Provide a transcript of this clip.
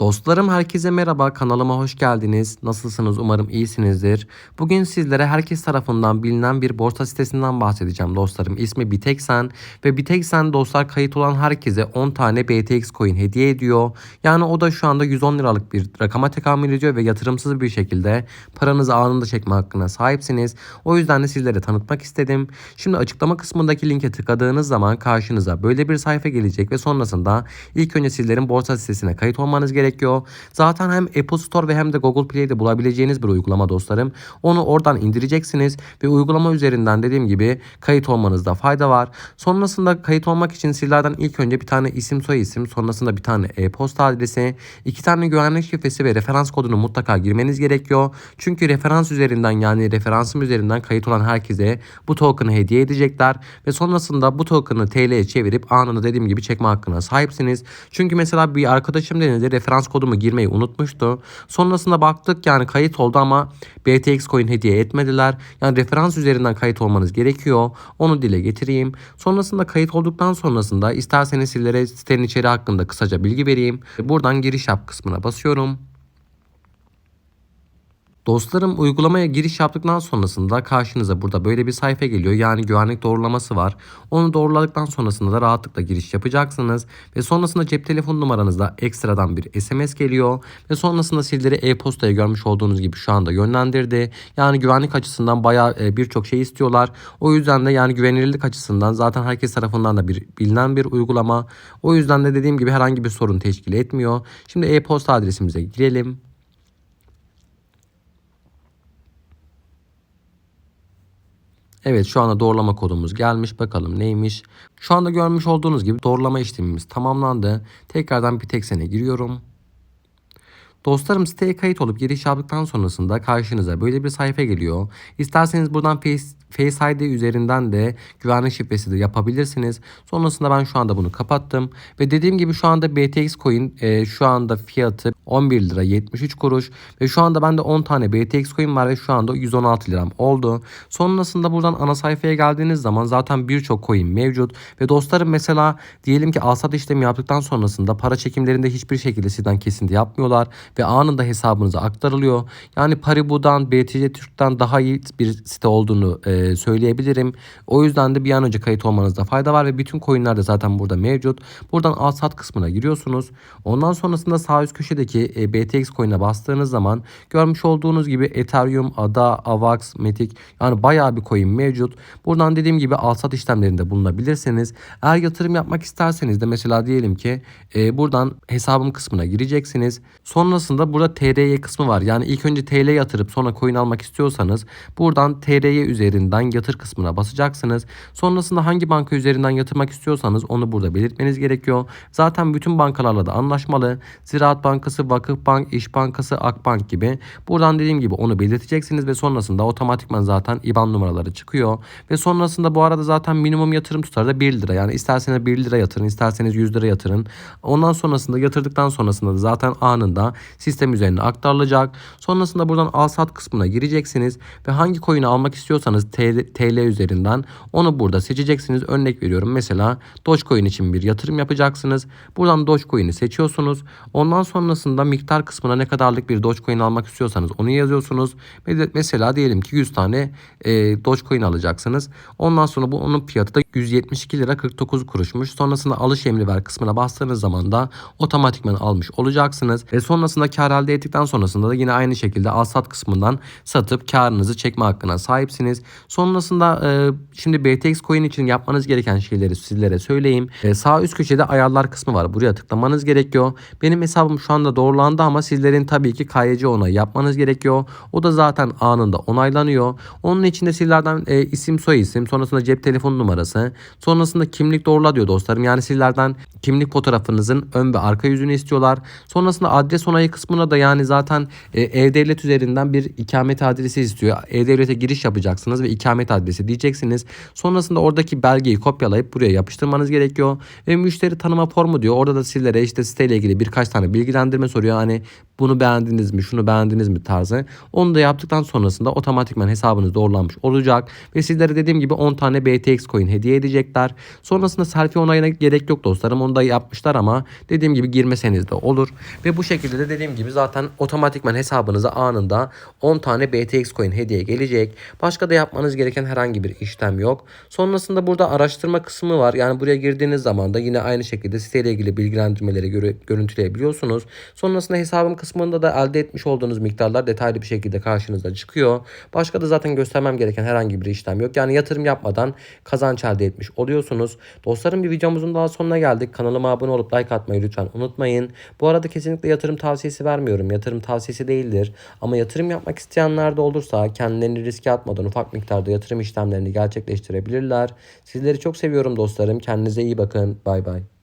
Dostlarım herkese merhaba kanalıma hoş geldiniz. Nasılsınız umarım iyisinizdir. Bugün sizlere herkes tarafından bilinen bir borsa sitesinden bahsedeceğim dostlarım. İsmi Bitexen ve Bitexen dostlar kayıt olan herkese 10 tane BTX coin hediye ediyor. Yani o da şu anda 110 liralık bir rakama tekamül ediyor ve yatırımsız bir şekilde paranızı anında çekme hakkına sahipsiniz. O yüzden de sizlere tanıtmak istedim. Şimdi açıklama kısmındaki linke tıkladığınız zaman karşınıza böyle bir sayfa gelecek ve sonrasında ilk önce sizlerin borsa sitesine kayıt olmanız gerekiyor. Zaten hem Apple Store ve hem de Google Play'de bulabileceğiniz bir uygulama dostlarım. Onu oradan indireceksiniz ve uygulama üzerinden dediğim gibi kayıt olmanızda fayda var. Sonrasında kayıt olmak için sizlerden ilk önce bir tane isim soy isim sonrasında bir tane e-posta adresi, iki tane güvenlik şifresi ve referans kodunu mutlaka girmeniz gerekiyor. Çünkü referans üzerinden yani referansım üzerinden kayıt olan herkese bu token'ı hediye edecekler ve sonrasında bu token'ı TL'ye çevirip anında dediğim gibi çekme hakkına sahipsiniz. Çünkü mesela bir arkadaşım denedi referans kodumu girmeyi unutmuştu. Sonrasında baktık yani kayıt oldu ama BTX coin hediye etmediler. Yani referans üzerinden kayıt olmanız gerekiyor. Onu dile getireyim. Sonrasında kayıt olduktan sonrasında isterseniz sizlere sitenin içeri hakkında kısaca bilgi vereyim. Buradan giriş yap kısmına basıyorum. Dostlarım uygulamaya giriş yaptıktan sonrasında karşınıza burada böyle bir sayfa geliyor. Yani güvenlik doğrulaması var. Onu doğruladıktan sonrasında da rahatlıkla giriş yapacaksınız. Ve sonrasında cep telefon numaranızda ekstradan bir SMS geliyor. Ve sonrasında sizleri e-postaya görmüş olduğunuz gibi şu anda yönlendirdi. Yani güvenlik açısından bayağı e, birçok şey istiyorlar. O yüzden de yani güvenilirlik açısından zaten herkes tarafından da bir bilinen bir uygulama. O yüzden de dediğim gibi herhangi bir sorun teşkil etmiyor. Şimdi e-posta adresimize girelim. Evet şu anda doğrulama kodumuz gelmiş. Bakalım neymiş. Şu anda görmüş olduğunuz gibi doğrulama işlemimiz tamamlandı. Tekrardan Bitexen'e giriyorum. Dostlarım siteye kayıt olup giriş yaptıktan sonrasında karşınıza böyle bir sayfa geliyor. İsterseniz buradan Face, Face ID üzerinden de güvenlik şifresi de yapabilirsiniz. Sonrasında ben şu anda bunu kapattım. Ve dediğim gibi şu anda BTX coin e, şu anda fiyatı 11 lira 73 kuruş. Ve şu anda bende 10 tane BTX coin var ve şu anda 116 liram oldu. Sonrasında buradan ana sayfaya geldiğiniz zaman zaten birçok coin mevcut. Ve dostlarım mesela diyelim ki alsat işlemi yaptıktan sonrasında para çekimlerinde hiçbir şekilde sizden kesinti yapmıyorlar ve anında hesabınıza aktarılıyor. Yani Paribu'dan, BTC Türk'ten daha iyi bir site olduğunu e, söyleyebilirim. O yüzden de bir an önce kayıt olmanızda fayda var ve bütün coinler de zaten burada mevcut. Buradan al sat kısmına giriyorsunuz. Ondan sonrasında sağ üst köşedeki e, BTX coin'e bastığınız zaman görmüş olduğunuz gibi Ethereum, ADA, AVAX, Matic yani bayağı bir coin mevcut. Buradan dediğim gibi al sat işlemlerinde bulunabilirsiniz. Eğer yatırım yapmak isterseniz de mesela diyelim ki e, buradan hesabım kısmına gireceksiniz. Sonrasında burada TRY kısmı var. Yani ilk önce TL yatırıp sonra coin almak istiyorsanız buradan TRY üzerinden yatır kısmına basacaksınız. Sonrasında hangi banka üzerinden yatırmak istiyorsanız onu burada belirtmeniz gerekiyor. Zaten bütün bankalarla da anlaşmalı. Ziraat Bankası, Vakıfbank, İş Bankası, Akbank gibi. Buradan dediğim gibi onu belirteceksiniz ve sonrasında otomatikman zaten IBAN numaraları çıkıyor. Ve sonrasında bu arada zaten minimum yatırım tutarı da 1 lira. Yani isterseniz 1 lira yatırın, isterseniz 100 lira yatırın. Ondan sonrasında yatırdıktan sonrasında da zaten anında sistem üzerine aktarılacak. Sonrasında buradan al sat kısmına gireceksiniz ve hangi coin'i almak istiyorsanız TL, üzerinden onu burada seçeceksiniz. Örnek veriyorum mesela Dogecoin için bir yatırım yapacaksınız. Buradan Dogecoin'i seçiyorsunuz. Ondan sonrasında miktar kısmına ne kadarlık bir Dogecoin almak istiyorsanız onu yazıyorsunuz. Mesela diyelim ki 100 tane e, Dogecoin alacaksınız. Ondan sonra bu onun fiyatı da 172 lira 49 kuruşmuş. Sonrasında alış emri ver kısmına bastığınız zaman da otomatikman almış olacaksınız. Ve sonrasında kar elde ettikten sonrasında da yine aynı şekilde al sat kısmından satıp karınızı çekme hakkına sahipsiniz. Sonrasında e, şimdi BTX coin için yapmanız gereken şeyleri sizlere söyleyeyim. E, sağ üst köşede ayarlar kısmı var. Buraya tıklamanız gerekiyor. Benim hesabım şu anda doğrulandı ama sizlerin tabii ki KYC onayı yapmanız gerekiyor. O da zaten anında onaylanıyor. Onun içinde sizlerden e, isim soy isim sonrasında cep telefon numarası sonrasında kimlik doğrula diyor dostlarım. Yani sizlerden kimlik fotoğrafınızın ön ve arka yüzünü istiyorlar. Sonrasında adres onayı kısmına da yani zaten e, e-devlet üzerinden bir ikamet adresi istiyor. E-devlete giriş yapacaksınız ve ikamet adresi diyeceksiniz. Sonrasında oradaki belgeyi kopyalayıp buraya yapıştırmanız gerekiyor. Ve müşteri tanıma formu diyor. Orada da sizlere işte siteyle ilgili birkaç tane bilgilendirme soruyor. Hani bunu beğendiniz mi, şunu beğendiniz mi tarzı. Onu da yaptıktan sonrasında otomatikman hesabınız doğrulanmış olacak. Ve sizlere dediğim gibi 10 tane BTX coin hediye hediye edecekler. Sonrasında selfie onayına gerek yok dostlarım. Onu da yapmışlar ama dediğim gibi girmeseniz de olur. Ve bu şekilde de dediğim gibi zaten otomatikman hesabınıza anında 10 tane BTX coin hediye gelecek. Başka da yapmanız gereken herhangi bir işlem yok. Sonrasında burada araştırma kısmı var. Yani buraya girdiğiniz zaman da yine aynı şekilde siteyle ilgili bilgilendirmeleri göre, görüntüleyebiliyorsunuz. Sonrasında hesabım kısmında da elde etmiş olduğunuz miktarlar detaylı bir şekilde karşınıza çıkıyor. Başka da zaten göstermem gereken herhangi bir işlem yok. Yani yatırım yapmadan kazanç elde etmiş oluyorsunuz. Dostlarım bir videomuzun daha sonuna geldik. Kanalıma abone olup like atmayı lütfen unutmayın. Bu arada kesinlikle yatırım tavsiyesi vermiyorum. Yatırım tavsiyesi değildir. Ama yatırım yapmak isteyenler de olursa kendilerini riske atmadan ufak miktarda yatırım işlemlerini gerçekleştirebilirler. Sizleri çok seviyorum dostlarım. Kendinize iyi bakın. Bay bay.